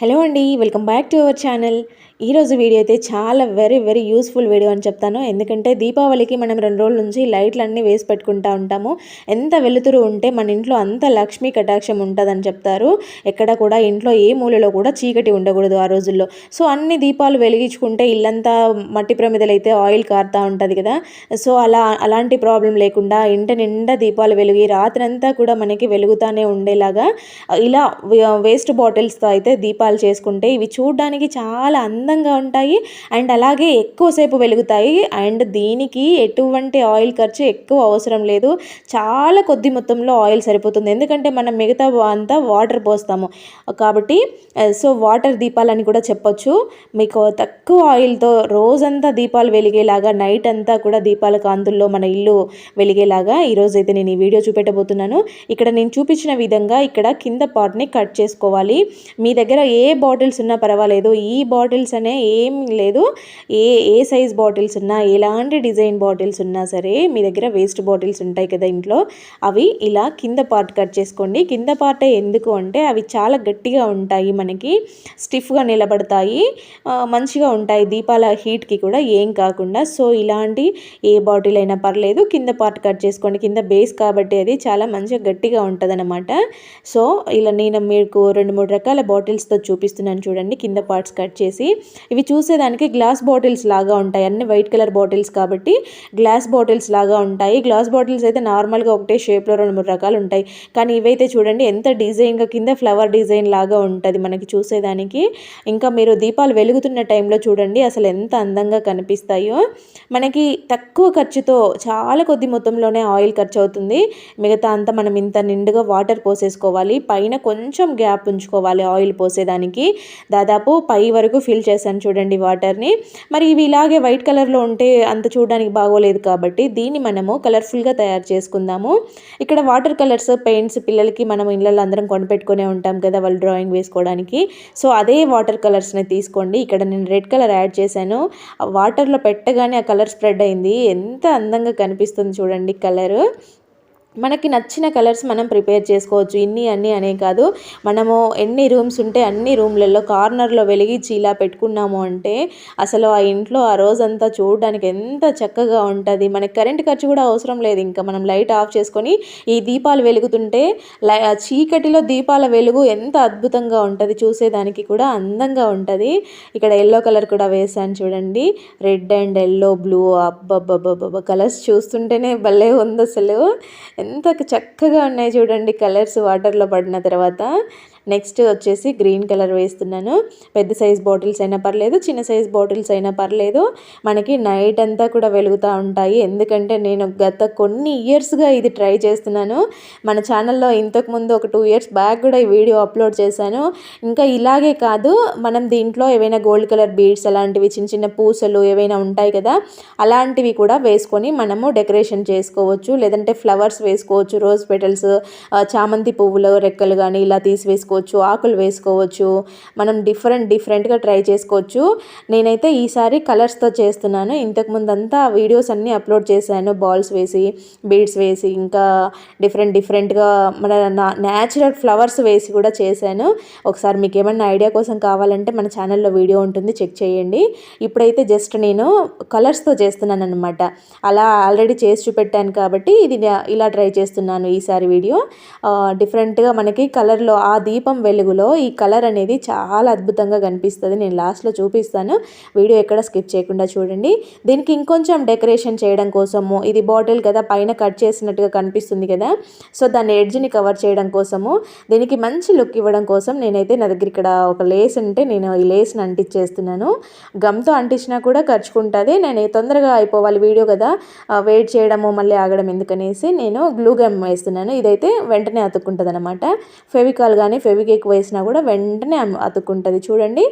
Hello అండి welcome back to our channel. ఈరోజు video అయితే చాలా వెరీ వెరీ యూస్ఫుల్ వీడియో అని చెప్తాను. ఎందుకంటే దీపావళికి మనం రెండు రోజుల నుంచి లైట్లు అన్నీ వేసి పెట్టుకుంటా ఉంటాము. ఎంత వెలుతురు ఉంటే మన ఇంట్లో అంత లక్ష్మీ కటాక్షం ఉంటుందని చెప్తారు. ఎక్కడ కూడా ఇంట్లో ఏ మూలలో కూడా చీకటి ఉండకూడదు ఆ రోజుల్లో. సో అన్ని దీపాలు వెలిగించుకుంటే ఇల్లంతా మట్టి ప్రమిదలు అయితే ఆయిల్ కారుతూ ఉంటుంది కదా. సో అలా అలాంటి ప్రాబ్లం లేకుండా ఇంటి నిండా దీపాలు వెలిగి రాత్రంతా కూడా మనకి వెలుగుతానే ఉండేలాగా ఇలా వేస్ట్ బాటిల్స్తో అయితే దీపాలు చేసుకుంటే ఇవి చూడడానికి చాలా అందంగా ఉంటాయి అండ్ అలాగే ఎక్కువసేపు వెలుగుతాయి అండ్ దీనికి ఎటువంటి ఆయిల్ ఖర్చు ఎక్కువ అవసరం లేదు. చాలా కొద్ది మొత్తంలో ఆయిల్ సరిపోతుంది. ఎందుకంటే మనం మిగతా అంతా వాటర్ పోస్తాము. కాబట్టి సో వాటర్ దీపాలని కూడా చెప్పొచ్చు. మీకు తక్కువ ఆయిల్తో రోజంతా దీపాలు వెలిగేలాగా నైట్ అంతా కూడా దీపాల కాంతుల్లో మన ఇల్లు వెలిగేలాగా ఈరోజు అయితే నేను ఈ వీడియో చూపెట్టబోతున్నాను. ఇక్కడ నేను చూపించిన విధంగా ఇక్కడ కింద పార్ట్ని కట్ చేసుకోవాలి. మీ దగ్గర ఏ ఏ బాటిల్స్ ఉన్నా పర్వాలేదు. ఈ బాటిల్స్ అనే ఏం లేదు. ఏ ఏ సైజ్ బాటిల్స్ ఉన్నా ఎలాంటి డిజైన్ బాటిల్స్ ఉన్నా సరే మీ దగ్గర వేస్ట్ బాటిల్స్ ఉంటాయి కదా ఇంట్లో. అవి ఇలా కింద పార్ట్ కట్ చేసుకోండి. కింద పార్ట్ ఎందుకు అంటే అవి చాలా గట్టిగా ఉంటాయి మనకి. స్టిఫ్గా నిలబడతాయి. మంచిగా ఉంటాయి. దీపాల హీట్కి కూడా ఏం కాకుండా. సో ఇలాంటి ఏ బాటిల్ అయినా పర్లేదు. కింద పార్ట్ కట్ చేసుకోండి. కింద బేస్ కాబట్టి అది చాలా మంచిగా గట్టిగా ఉంటుంది సో ఇలా నేను మీకు రెండు మూడు రకాల బాటిల్స్తో చూపిస్తున్నాను చూడండి. కింద పార్ట్స్ కట్ చేసి ఇవి చూసేదానికి గ్లాస్ బాటిల్స్ లాగా ఉంటాయి. అన్ని వైట్ కలర్ బాటిల్స్ కాబట్టి గ్లాస్ బాటిల్స్ లాగా ఉంటాయి. గ్లాస్ బాటిల్స్ అయితే నార్మల్గా ఒకటే షేప్లో రెండు మూడు రకాలు ఉంటాయి. కానీ ఇవైతే చూడండి ఎంత డిజైన్గా కింద ఫ్లవర్ డిజైన్ లాగా ఉంటుంది మనకి చూసేదానికి. ఇంకా మీరు దీపాలు వెలుగుతున్న టైంలో చూడండి అసలు ఎంత అందంగా కనిపిస్తాయో. మనకి తక్కువ ఖర్చుతో చాలా కొద్ది మొత్తంలోనే ఆయిల్ ఖర్చు అవుతుంది మిగతా అంతా మనం ఇంత నిండుగా వాటర్ పోసేసుకోవాలి. పైన కొంచెం గ్యాప్ ఉంచుకోవాలి ఆయిల్ పోసేదానికి. దాదాపు పై వరకు ఫిల్ చేశాను చూడండి వాటర్ని. మరి ఇవి ఇలాగే వైట్ కలర్లో ఉంటే అంత చూడడానికి బాగోలేదు కాబట్టి దీన్ని మనము కలర్ఫుల్గా తయారు చేసుకుందాము. ఇక్కడ వాటర్ కలర్స్ పెయింట్స్ పిల్లలకి మనం ఇళ్ళల్లో అందరం కొనిపెట్టుకునే ఉంటాం కదా వాళ్ళు డ్రాయింగ్ వేసుకోవడానికి. సో అదే వాటర్ కలర్స్ని తీసుకోండి. ఇక్కడ నేను రెడ్ కలర్ యాడ్ చేశాను. వాటర్లో పెట్టగానే ఆ కలర్ స్ప్రెడ్ అయింది. ఎంత అందంగా కనిపిస్తుంది చూడండి కలర్. మనకి నచ్చిన కలర్స్ మనం ప్రిపేర్ చేసుకోవచ్చు. ఇన్ని అన్నీ అనే కాదు. మనము ఎన్ని రూమ్స్ ఉంటే అన్ని రూమ్లలో కార్నర్లో వెలిగించి ఇలా పెట్టుకున్నాము అంటే అసలు ఆ ఇంట్లో ఆ రోజంతా చూడడానికి ఎంత చక్కగా ఉంటుంది. మనకి కరెంట్ ఖర్చు కూడా అవసరం లేదు. ఇంకా మనం లైట్ ఆఫ్ చేసుకొని ఈ దీపాలు వెలుగుతుంటే చీకటిలో దీపాల వెలుగు ఎంత అద్భుతంగా ఉంటుంది. చూసేదానికి కూడా అందంగా ఉంటుంది. ఇక్కడ ఎల్లో కలర్ కూడా వేసాను చూడండి. రెడ్ అండ్ ఎల్లో బ్లూ అబ్బబ్బబ్బబ్బ కలర్స్ చూస్తుంటేనే భలే ఉంది అసలు. ఎంత చక్కగా ఉన్నాయి చూడండి కలర్స్ వాటర్లో పడిన తర్వాత. నెక్స్ట్ వచ్చేసి గ్రీన్ కలర్ వేస్తున్నాను. పెద్ద సైజ్ బాటిల్స్ అయినా పర్లేదు చిన్న సైజ్ బాటిల్స్ అయినా పర్లేదు. మనకి నైట్ అంతా కూడా వెలుగుతూ ఉంటాయి. ఎందుకంటే నేను గత కొన్ని ఇయర్స్గా ఇది ట్రై చేస్తున్నాను. మన ఛానల్లో ఇంతకుముందు ఒక టూ ఇయర్స్ బ్యాక్ కూడా ఈ వీడియో అప్లోడ్ చేశాను. ఇంకా ఇలాగే కాదు మనం దీంట్లో ఏవైనా గోల్డ్ కలర్ బీడ్స్ అలాంటివి చిన్న చిన్న పూసలు ఏవైనా ఉంటాయి కదా అలాంటివి కూడా వేసుకొని మనము డెకరేషన్ చేసుకోవచ్చు. లేదంటే ఫ్లవర్స్ వేసుకోవచ్చు రోజ్ పెటల్స్ చామంతి పువ్వులు రెక్కలు కానీ ఇలా తీసి వేసుకోవచ్చు ఆకులు వేసుకోవచ్చు మనం డిఫరెంట్ డిఫరెంట్గా ట్రై చేసుకోవచ్చు. నేనైతే ఈసారి కలర్స్తో చేస్తున్నాను. ఇంతకుముందు అంతా వీడియోస్ అన్నీ అప్లోడ్ చేశాను. బాల్స్ వేసి బీడ్స్ వేసి ఇంకా డిఫరెంట్ డిఫరెంట్గా మన న్యాచురల్ ఫ్లవర్స్ వేసి కూడా చేశాను. ఒకసారి మీకు ఏమన్నా ఐడియా కోసం కావాలంటే మన ఛానల్లో వీడియో ఉంటుంది చెక్ చేయండి. ఇప్పుడైతే జస్ట్ నేను కలర్స్తో చేస్తున్నాను అనమాట అలా ఆల్రెడీ చేసి చూపెట్టాను కాబట్టి ఇది ఇలా ట్రై చేస్తున్నాను ఈసారి వీడియో డిఫరెంట్గా మనకి కలర్లో ఆ దీప వెలుగులో ఈ కలర్ అనేది చాలా అద్భుతంగా కనిపిస్తుంది. నేను లాస్ట్లో చూపిస్తాను. వీడియో ఎక్కడ స్కిప్ చేయకుండా చూడండి. దీనికి ఇంకొంచెం డెకరేషన్ చేయడం కోసము ఇది బాటిల్ కదా పైన కట్ చేసినట్టుగా కనిపిస్తుంది కదా. సో దాని ఎడ్జ్ని కవర్ చేయడం కోసము దీనికి మంచి లుక్ ఇవ్వడం కోసం నేనైతే నా దగ్గర ఇక్కడ ఒక లేస్ ఉంటే నేను ఈ లేస్ని అంటించేస్తున్నాను గమ్తో అంటించినా కూడా ఖర్చుకుంటుంది నేను తొందరగా అయిపోవాలి వీడియో కదా. వెయిట్ చేయడము మళ్ళీ ఆగడం ఎందుకనేసి నేను గ్లూ గమ్ వేస్తున్నాను. ఇదైతే వెంటనే అతుక్కుంటుంది అనమాట ఫెవికాల్ కానీ ఫెవికేక్ వేసినా కూడా వెంటనే అతుక్కుంటుంది. చూడండి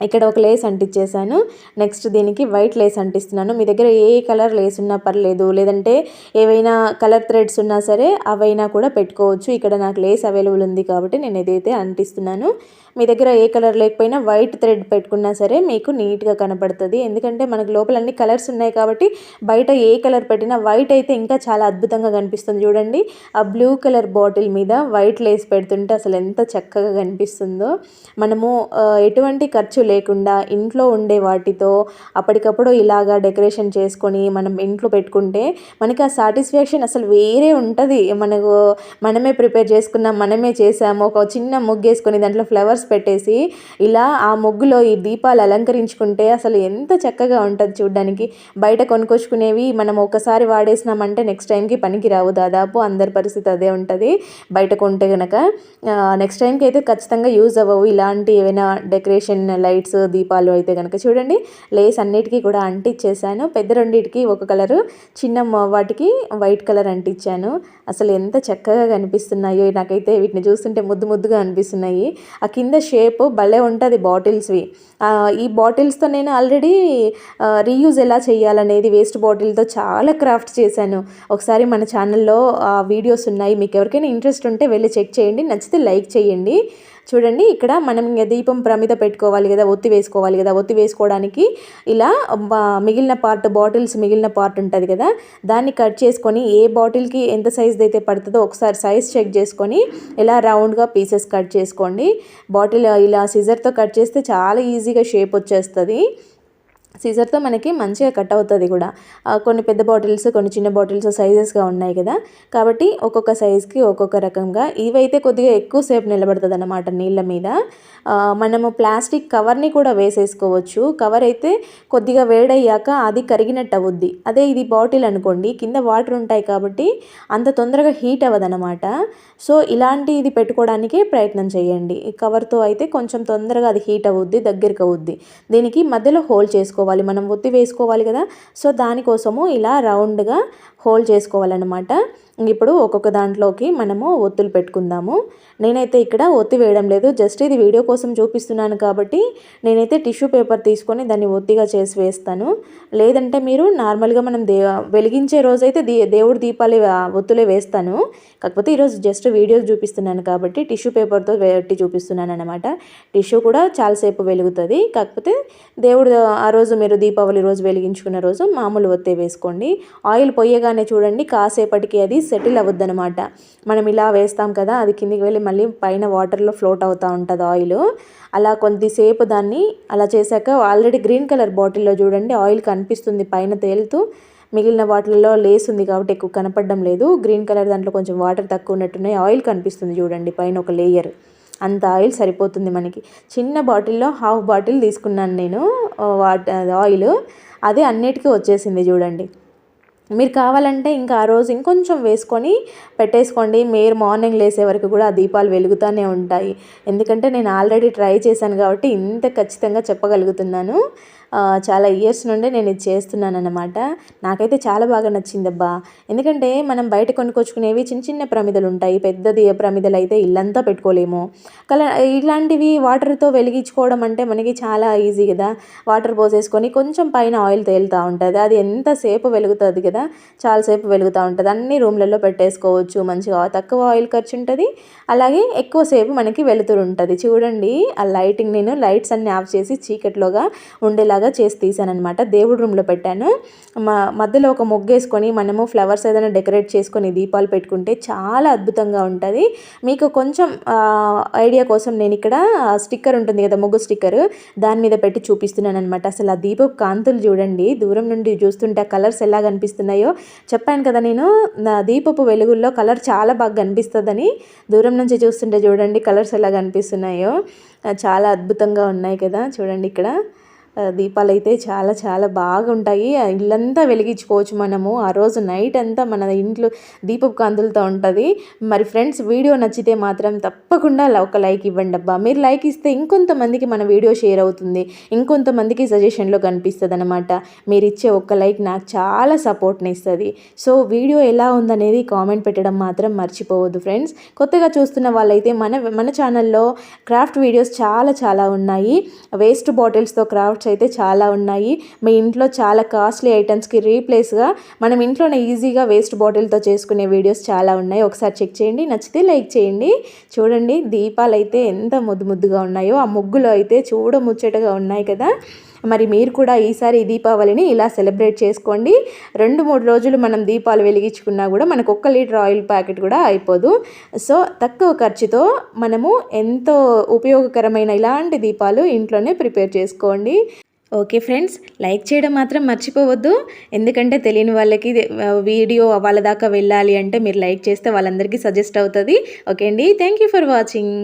ఇక్కడ ఒక లేస్ అంటించేసాను నెక్స్ట్ దీనికి వైట్ లేస్ అంటిస్తున్నాను. మీ దగ్గర ఏ కలర్ లేస్ ఉన్నా పర్లేదు. లేదంటే ఏవైనా కలర్ థ్రెడ్స్ ఉన్నా సరే అవైనా కూడా పెట్టుకోవచ్చు. ఇక్కడ నాకు లేస్ అవైలబుల్ ఉంది కాబట్టి నేను ఏదైతే అంటిస్తున్నాను. మీ దగ్గర ఏ కలర్ లేకపోయినా వైట్ థ్రెడ్ పెట్టుకున్నా సరే మీకు నీట్గా కనపడుతుంది. ఎందుకంటే మనకు లోపల అన్ని కలర్స్ ఉన్నాయి కాబట్టి బయట ఏ కలర్ పెట్టినా వైట్ అయితే ఇంకా చాలా అద్భుతంగా కనిపిస్తుంది చూడండి. ఆ బ్లూ కలర్ బాటిల్ మీద వైట్ లేస్ పెడుతుంటే అసలు ఎంత చక్కగా కనిపిస్తుందో. మనము ఎటువంటి ఖర్చు లేకుండా ఇంట్లో ఉండే వాటితో అప్పటికప్పుడు ఇలాగా డెకరేషన్ చేసుకొని మనం ఇంట్లో పెట్టుకుంటే మనకి ఆ సాటిస్ఫాక్షన్ అసలు వేరే ఉంటుంది. మనకు మనమే ప్రిపేర్ చేసుకున్నాం మనమే చేసాము ఒక చిన్న ముగ్గు వేసుకొని దాంట్లో ఫ్లవర్స్ పెట్టేసి ఇలా ఆ ముగ్గులో ఈ దీపాలు అలంకరించుకుంటే అసలు ఎంత చక్కగా ఉంటుంది చూడడానికి. బయట కొనుక్కొచ్చుకునేవి మనం ఒకసారి వాడేసినామంటే నెక్స్ట్ టైంకి పనికిరావు దాదాపు అందరి పరిస్థితి అదే ఉంటుంది. బయట కొంటే కనుక నెక్స్ట్ టైంకి అయితే ఖచ్చితంగా యూజ్ అవ్వవు. ఇలాంటి ఏవైనా డెకరేషన్ లైట్స్ దీపాలు అయితే కనుక చూడండి. లేస్ అన్నిటికీ కూడా అంటిచ్చేసాను. పెద్ద రెండింటికి ఒక కలరు చిన్న వాటికి వైట్ కలర్ అంటించాను అసలు ఎంత చక్కగా కనిపిస్తున్నాయో నాకైతే వీటిని చూస్తుంటే ముద్దు ముద్దుగా అనిపిస్తున్నాయి. ఆ కింద షేప్ భలే ఉంటుంది బాటిల్స్వి. ఈ బాటిల్స్తో నేను ఆల్రెడీ రీయూజ్ ఎలా చేయాలనేది వేస్ట్ బాటిల్తో చాలా క్రాఫ్ట్ చేశాను. ఒకసారి మన ఛానల్లో వీడియోస్ ఉన్నాయి. మీకు ఎవరికైనా ఇంట్రెస్ట్ ఉంటే వెళ్ళి చెక్ చేయండి. నచ్చితే లైక్ చేయండి. చూడండి ఇక్కడ మనం ఇంకా దీపం ప్రమిద పెట్టుకోవాలి కదా ఒత్తి వేసుకోవాలి కదా ఒత్తి వేసుకోవడానికి ఇలా మిగిలిన పార్ట్ బాటిల్స్ మిగిలిన పార్ట్ ఉంటుంది కదా దాన్ని కట్ చేసుకొని ఏ బాటిల్కి ఎంత సైజ్ అయితే పడుతుందో ఒకసారి సైజ్ చెక్ చేసుకొని ఇలా రౌండ్గా పీసెస్ కట్ చేసుకోండి. బాటిల్ ఇలా సిజర్తో కట్ చేస్తే చాలా ఈజీగా షేప్ వచ్చేస్తుంది. సీజర్తో మనకి మంచిగా కట్ అవుతుంది కూడా. కొన్ని పెద్ద బాటిల్స్ కొన్ని చిన్న బాటిల్స్ సైజెస్గా ఉన్నాయి కదా. కాబట్టి ఒక్కొక్క సైజ్కి ఒక్కొక్క రకంగా ఇవైతే కొద్దిగా ఎక్కువసేపు నిలబడుతుంది అన్నమాట నీళ్ళ మీద. మనము ప్లాస్టిక్ కవర్ని కూడా వేసేసుకోవచ్చు. కవర్ అయితే కొద్దిగా వేడయ్యాక అది కరిగినట్టు అవుద్ది. అదే ఇది బాటిల్ అనుకోండి కింద వాటర్ ఉంటాయి కాబట్టి అంత తొందరగా హీట్ అవ్వదన్నమాట. సో ఇలాంటి ఇది పెట్టుకోవడానికి ప్రయత్నం చేయండి. కవర్తో అయితే కొంచెం తొందరగా అది హీట్ అవుద్ది దగ్గరికి అవుద్ది. దీనికి మధ్యలో హోల్ వేసుకోవాలి మనం ఒత్తి వేసుకోవాలి కదా. సో దానికోసము ఇలా రౌండ్గా హోల్ చేసుకోవాలన్నమాట. ఇప్పుడు ఒక్కొక్క దాంట్లోకి మనము ఒత్తులు పెట్టుకుందాము. నేనైతే ఇక్కడ ఒత్తి వేయడం లేదు జస్ట్ ఇది వీడియో కోసం చూపిస్తున్నాను కాబట్టి నేనైతే టిష్యూ పేపర్ తీసుకొని దాన్ని ఒత్తిగా చేసి వేస్తాను. లేదంటే మీరు నార్మల్గా మనం దే వెలిగించే రోజైతే దీ దేవుడు దీపాలు ఒత్తులే వేస్తాను. కాకపోతే ఈరోజు జస్ట్ వీడియో చూపిస్తున్నాను కాబట్టి టిష్యూ పేపర్తో పెట్టి చూపిస్తున్నాను అనమాట టిష్యూ కూడా చాలాసేపు వెలుగుతుంది. కాకపోతే దేవుడు ఆ రోజు మీరు దీపావళి రోజు వెలిగించుకున్న రోజు మామూలు ఒత్తే వేసుకోండి. ఆయిల్ పొయ్యగానే చూడండి కాసేపటికి అది సెటిల్ అవ్వద్దనమాట మనం ఇలా వేస్తాం కదా అది కిందికి వెళ్ళి మళ్ళీ పైన వాటర్లో ఫ్లోట్ అవుతూ ఉంటుంది ఆయిల్ అలా కొద్దిసేపు దాన్ని అలా చేశాక ఆల్రెడీ గ్రీన్ కలర్ బాటిల్లో చూడండి ఆయిల్ కనిపిస్తుంది పైన తేలుతూ. మిగిలిన వాటిల్లో లేస్ ఉంది కాబట్టి ఎక్కువ కనపడడం లేదు. గ్రీన్ కలర్ దాంట్లో కొంచెం వాటర్ తక్కువ ఉన్నట్టున్నాయి ఆయిల్ కనిపిస్తుంది చూడండి పైన ఒక లేయర్ అంత ఆయిల్ సరిపోతుంది మనకి. చిన్న బాటిల్లో హాఫ్ బాటిల్ తీసుకున్నాను నేను ఆ, వాట్ ఆయిల్. అదే అన్నిటికీ వచ్చేసింది చూడండి. మీరు కావాలంటే ఇంకా ఆ రోజు ఇంకొంచెం వేసుకొని పెట్టేసుకోండి. మీరు మార్నింగ్ లేసే వరకు కూడా ఆ దీపాలు వెలుగుతూనే ఉంటాయి. ఎందుకంటే నేను ఆల్రెడీ ట్రై చేశాను కాబట్టి ఇంత ఖచ్చితంగా చెప్పగలుగుతున్నాను. చాలా ఇయర్స్ నుండి నేను ఇది చేస్తున్నాను అనమాట నాకైతే చాలా బాగా నచ్చింది అబ్బా ఎందుకంటే మనం బయట కొనుక్కొచ్చుకునేవి చిన్న చిన్న ప్రమిదలు ఉంటాయి. పెద్దది ప్రమిదలు అయితే ఇల్లంతా పెట్టుకోలేము. కల ఇలాంటివి వాటర్తో వెలిగించుకోవడం అంటే మనకి చాలా ఈజీ కదా. వాటర్ పోసేసుకొని కొంచెం పైన ఆయిల్ తేలుతూ ఉంటుంది. అది ఎంతసేపు వెలుగుతుంది కదా చాలాసేపు వెలుగుతూ ఉంటుంది. అన్ని రూమ్లలో పెట్టేసుకోవచ్చు మంచిగా తక్కువ ఆయిల్ ఖర్చు ఉంటుంది. అలాగే ఎక్కువసేపు మనకి వెలుతురు ఉంటుంది. చూడండి ఆ లైటింగ్ నేను లైట్స్ అన్ని ఆఫ్ చేసి చీకట్లోగా ఉండేలాగా చేసి తీసానమాట దేవుడి రూమ్లో పెట్టాను. మా మధ్యలో ఒక మొగ్గేసుకొని మనము ఫ్లవర్స్ ఏదైనా డెకరేట్ చేసుకొని దీపాలు పెట్టుకుంటే చాలా అద్భుతంగా ఉంటుంది. మీకు కొంచెం ఐడియా కోసం నేను ఇక్కడ స్టిక్కర్ ఉంటుంది కదా మొగ్గు స్టిక్కర్ దాని మీద పెట్టి చూపిస్తున్నాను అనమాట అసలు ఆ దీపపు కాంతులు చూడండి. దూరం నుండి చూస్తుంటే ఆ కలర్స్ ఎలా కనిపిస్తున్నాయో. చెప్పాను కదా నేను నా దీపపు వెలుగుల్లో కలర్ చాలా బాగా కనిపిస్తుందని. దూరం నుంచి చూస్తుంటే చూడండి కలర్స్ ఎలా కనిపిస్తున్నాయో. చాలా అద్భుతంగా ఉన్నాయి కదా చూడండి ఇక్కడ. దీపాలు అయితే చాలా చాలా బాగుంటాయి. ఇల్లంతా వెలిగించుకోవచ్చు మనము. ఆ రోజు నైట్ అంతా మన ఇంట్లో దీపపు కాంతులతో ఉంటుంది. మరి ఫ్రెండ్స్ వీడియో నచ్చితే మాత్రం తప్పకుండా ఒక లైక్ ఇవ్వండి అబ్బా. మీరు లైక్ ఇస్తే ఇంకొంతమందికి మన వీడియో షేర్ అవుతుంది. ఇంకొంతమందికి సజెషన్లో కనిపిస్తుంది అనమాట మీరు ఇచ్చే ఒక్క లైక్ నాకు చాలా సపోర్ట్ని ఇస్తుంది. సో వీడియో ఎలా ఉందనేది కామెంట్ పెట్టడం మాత్రం మర్చిపోవద్దు ఫ్రెండ్స్. కొత్తగా చూస్తున్న వాళ్ళైతే మన మన ఛానల్లో క్రాఫ్ట్ వీడియోస్ చాలా చాలా ఉన్నాయి. వేస్ట్ బాటిల్స్తో క్రాఫ్ట్ ప్రోడక్ట్స్ అయితే చాలా ఉన్నాయి. మీ ఇంట్లో చాలా కాస్ట్లీ ఐటమ్స్కి రీప్లేస్గా మనం ఇంట్లోనే ఈజీగా వేస్ట్ బాటిల్తో చేసుకునే వీడియోస్ చాలా ఉన్నాయి. ఒకసారి చెక్ చేయండి. నచ్చితే లైక్ చేయండి. చూడండి దీపాలు అయితే ఎంత ముద్దు ముద్దుగా ఉన్నాయో. ఆ ముగ్గులు అయితే చూడ ముచ్చటగా ఉన్నాయి కదా. మరి మీరు కూడా ఈసారి ఈ దీపావళిని ఇలా సెలబ్రేట్ చేసుకోండి. రెండు మూడు రోజులు మనం దీపాలు వెలిగించుకున్నా కూడా మనకు ఒక్క లీటర్ ఆయిల్ ప్యాకెట్ కూడా అయిపోదు. సో తక్కువ ఖర్చుతో మనము ఎంతో ఉపయోగకరమైన ఇలాంటి దీపాలు ఇంట్లోనే ప్రిపేర్ చేసుకోండి. ఓకే ఫ్రెండ్స్ లైక్ చేయడం మాత్రం మర్చిపోవద్దు. ఎందుకంటే తెలియని వాళ్ళకి వీడియో వాళ్ళ దాకా వెళ్ళాలి అంటే మీరు లైక్ చేస్తే వాళ్ళందరికీ సజెస్ట్ అవుతుంది. ఓకే అండి థ్యాంక్ యూ ఫర్ వాచింగ్.